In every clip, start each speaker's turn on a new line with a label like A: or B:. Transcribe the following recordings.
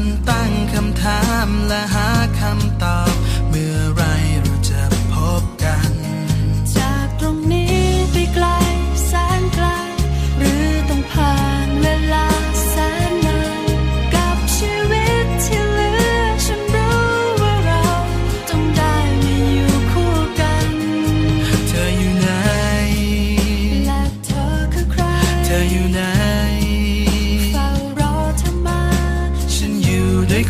A: น
B: ตั้งคำถามและหา
A: คำตอบ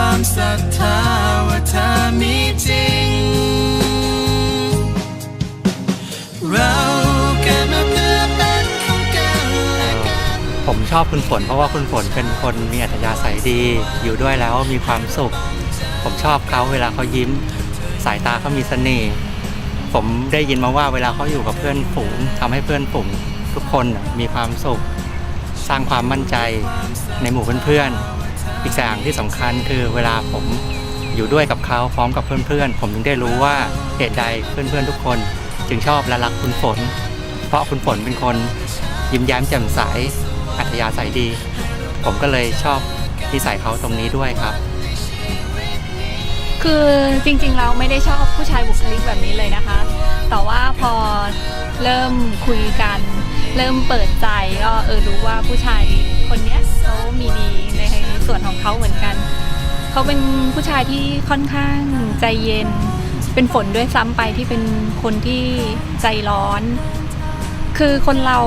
A: ความศรัทธาว่าเธอมีจริง เราเกิดมาเพื่อเป็นของกันและกัน
C: ผมชอบคุณฝนเพราะว่าคุณฝนเป็นคนมีอัธยาศัยดี อยู่ด้วยแล้วมีความสุข ผมชอบเขาเวลาเขายิ้ม สายตาเขามีเสน่ห์ผมได้ยินมาว่าเวลาเขาอยู่กับเพื่อนฝูงทำให้เพื่อนฝูงทุกคนมีความสุข สร้างความมั่นใจในหมู่เพื่อนๆ อีกอย่างที่สำคัญคือเวลาผมอยู่ด้วยกับเขาพร้อมกับเพื่อนๆ ผมถึงได้รู้ว่าเหตุใดเพื่อนๆทุกคน จึงชอบและรักคุณฝน เพราะคุณฝนเป็นคนยิ้มแย้มแจ่มใสอัธยาศัยดี ผมก็เลยชอบนิสัยเขาตรงนี้ด้วยครับ
D: คือจริงๆเราไม่ได้ชอบผู้ชายบุคลิกแบบนี้เลยนะคะ แต่ว่าพอเริ่มคุยกัน เริ่มเปิดใจก็เออรู้ว่าผู้ชายคนนี้เขามีดีในส่วนของ เขาเหมือนกัน เขาเป็นผู้ชายที่ค่อนข้างใจเย็น เป็นฝนด้วยซ้ำไปที่เป็นคนที่ใจร้อน คือคนเรา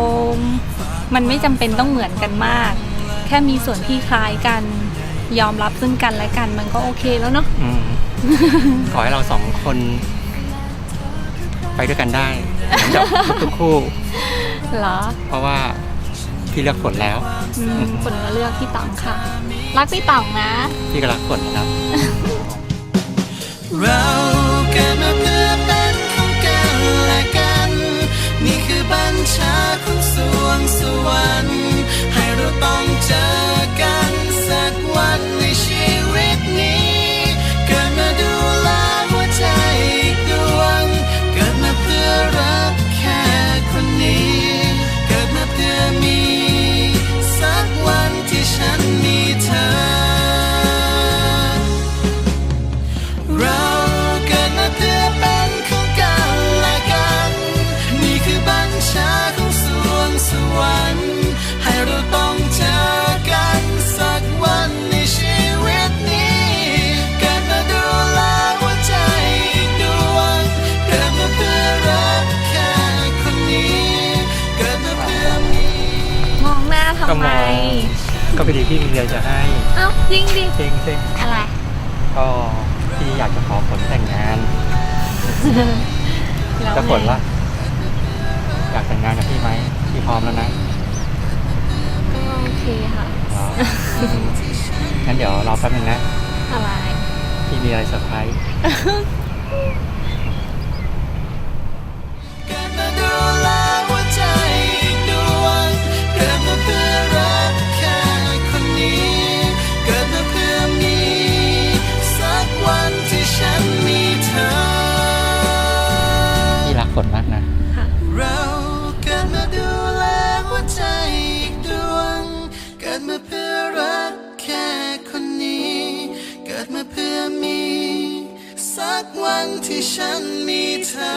D: มันไม่จำเป็นต้องเหมือนกันมาก แค่มีส่วนที่คล้ายกัน ยอมรับซึ่งกันและกันมันก็โอเคแล้วเนาะ
C: อืมขอให้เราสองคน ไปด้วยกันได้เหมือนกับทุกๆคู่
D: เหรอ
C: เพราะว่า พี่เลือกฝนแล้ว
D: อืมฝนก็เลือกพี่ต๋องค่ะ รักพี่ต๋องนะ
C: พี่ก็รักฝนนะครับ
A: เราเกิดมาเพื่อเป็นของกันและกัน นี่คือบัญชาของสวง สวรรค์ ให้เราต้องเจอกันสักวันในชีวิตนี้เกิดมาดูแลหัวใจอีกดวงเกิดมาเพื่อรักแค่คนนี้เกิดมาเพื่อมีมองหน้า
D: ทำ
C: ก็
D: ไม
C: มองก็พอดีพี่มีเดียวจะให้
D: เอ้าจริงดิ
C: จริงจริง
D: อะไร
C: ก็พี่อยากจะขอฝนแต่งงาน
D: แล้ว
C: จะฝน
D: ไง
C: ละอยากแต่งงานกับพี่ไหม พี่พร้อมแล้วนะ
D: ก็โอเคค่ะ
C: เหรออืมงั้นเดี๋ยวรอแป๊บนึงนะ
D: อะไร
C: พี่มีอะไรเซอร์ไพร
A: ส์ กวันที่ฉันมีเธอ